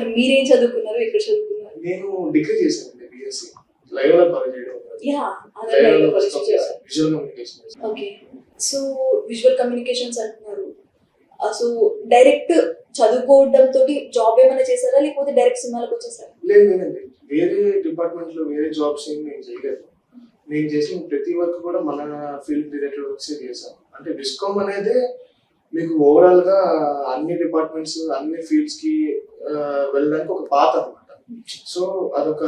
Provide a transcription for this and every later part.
మరి మీరేం చదువుకున్నారు? ఎక్కడ చదువుకున్నారు? నేను డిగ్రీ చేశానండి బిఎస్సి లైవ్లో కాలేజ్ చేయడం యా అదే కాలేజ్ విజువల్ కమ్యూనికేషన్ చేశాను. ఓకే. సో విజువల్ కమ్యూనికేషన్స్ అంటున్నారు. సో డైరెక్ట్ చదువుకోవడం తోటి జాబ్ ఏమైనా చేశారా? లేకపోతే డైరెక్ట్ సినిమాలకు వచ్చేసారా? లేదు లేదండి. వేరే డిపార్ట్మెంట్లో వేరే జాబ్స్ ఏం నేను చేయలేదు. నేను చేసిన ప్రతి వర్క్ కూడా మన ఫీల్డ్ రిలేటెడ్ వర్క్స్ చేశాను. అంటే విస్కామ్ అనేది మీకు ఓవరాల్గా అన్ని డిపార్ట్మెంట్స్ అన్ని ఫీల్డ్స్కి వెళ్ళడానికి ఒక పాత అనమాట సో అదొక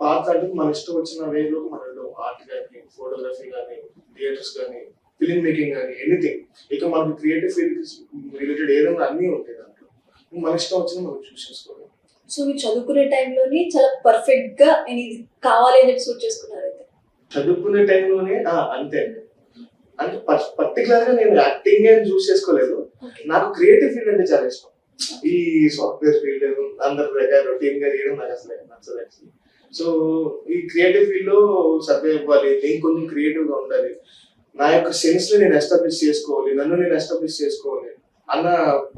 పాత అంటే మన ఇష్టం వచ్చిన వేలో మనలో ఆర్ట్ కానీ ఫోటోగ్రఫీ కానీ థియేటర్స్ కానీ ఫిలిం మేకింగ్ కానీ ఎనీథింగ్ ఇక మనకి క్రియేటివ్ ఫీల్డ్ రిలేటెడ్ ఏదైనా అన్నీ ఉంటాయి దాంట్లో. మన ఇష్టం వచ్చిన మనం చూస్ చేసుకోవాలి. సో మీరు చదువుకునే టైంలోనే చాలా పర్ఫెక్ట్గా ఇది కావాలి అని చెప్పి సూట్ చేసుకున్నారు అయితే. చదువుకునే టైంలోనే అంతే. అంటే పర్టికులర్గా నేను యాక్టింగ్ అని చూస్ చేసుకోలేదు. నాకు క్రియేటివ్ ఫీల్డ్ అంటే చాలా ఇష్టం. ఈ సాఫ్ట్వేర్ ఫీల్డ్ అందరి దగ్గర రొటీన్గా చేయడం నాకు అసలు నచ్చదు యాక్చువల్లీ సో ఈ క్రియేటివ్ ఫీల్డ్లో సర్వే ఇవ్వాలి నేను కొంచెం క్రియేటివ్గా ఉండాలి. నా యొక్క సెన్స్ని నేను ఎస్టాబ్లిష్ చేసుకోవాలి నన్ను నేను ఎస్టాబ్లిష్ చేసుకోవాలి అన్న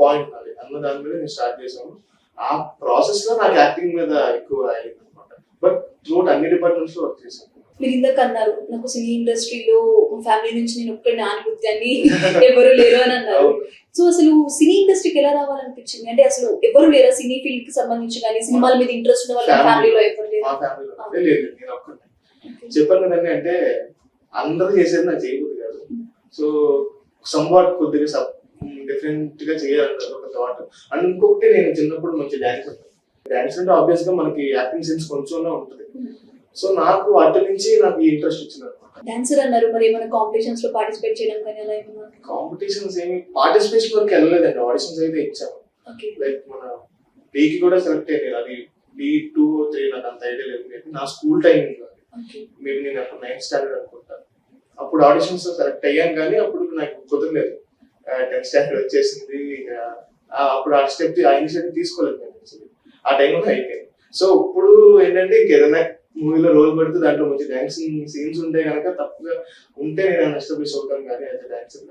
పాయింట్ నాది. అన్న దాని మీద నేను స్టార్ట్ చేశాను. ఆ ప్రాసెస్లో నాకు యాక్టింగ్ మీద ఎక్కువ అయింది అనమాట బట్ త్రూట్ అన్ని డిపార్ట్మెంట్స్లో వర్క్ చేశాను. మీరు ఇందాక అన్నారు నాకు సినీ ఇండస్ట్రీలో ఫ్యామిలీ నుంచి నేను ఒక్కడిని ఆనుభూతి అని ఎవరు లేరు అని అన్నారు. సో అసలు సినీ ఇండస్ట్రీకి ఎలా రావాలనిపించింది? అంటే అసలు ఎవరు లేరా సినీ ఫీల్డ్కి సంబంధించి కానీ సినిమాల మీద ఇంట్రెస్ట్ ఉన్న వాళ్ళ. ఫ్యామిలీలో ఎవరు లేరు? మా చెప్పాను కదండి అంటే అందరూ చేసేది నాకు చేయబుద్ది కాదు. సో సంవాట్ కొద్దిగా డిఫరెంట్గా చేయాలంటారు ఒక థాట్ అండ్ ఇంకొకటి నేను చిన్నప్పుడు మంచి డాన్స్ డాన్స్ అంటే ఆబ్వియస్గా మనకి యాక్టింగ్ సెన్స్ కొంచెం ఉంటుంది. సో నాకు వాటి నుంచి నాకు ఇంట్రెస్ట్ వచ్చింది డాన్సర్ అన్నారు మరి ఏమైనా కాంపిటీషన్స్లో పార్టిసిపేట్ చేయడం కానీ అలా ఏమైనా కాంపిటీషన్స్ ఏమి పార్టిసిపేషన్ వరకు వెళ్ళలేదండి. ఆడిషన్స్ అయితే ఇచ్చాను ఓకే లైక్ మన డీకి కూడా సెలెక్ట్ అయ్యాను అది డి టూ త్రీ నాకు అంత ఐడియా లేదు. నా స్కూల్ టైమింగ్ మేబీ నేను అప్పుడు నైన్త్ స్టాండర్డ్ అనుకుంటాను అప్పుడు ఆడిషన్స్ సెలెక్ట్ అయ్యాను కానీ అప్పుడు నాకు కుదరలేదు. టెన్త్ స్టాండర్డ్ వచ్చేసింది. అప్పుడు ఆ స్టెప్ ఆ ఇనిషియేటివ్ తీసుకోలేదు. ఆ టైంలో అయిపోయింది. సో ఇప్పుడు ఏంటంటే ఇంకేదైనా మూవీలో రోల్ పెడితే దాంట్లో మంచి డాన్సింగ్ సీన్స్ ఉంటే కనుక తప్పుగా ఉంటే నేను ఎస్టాబ్లిష్ చూడటం కానీ అయితే డాన్సర్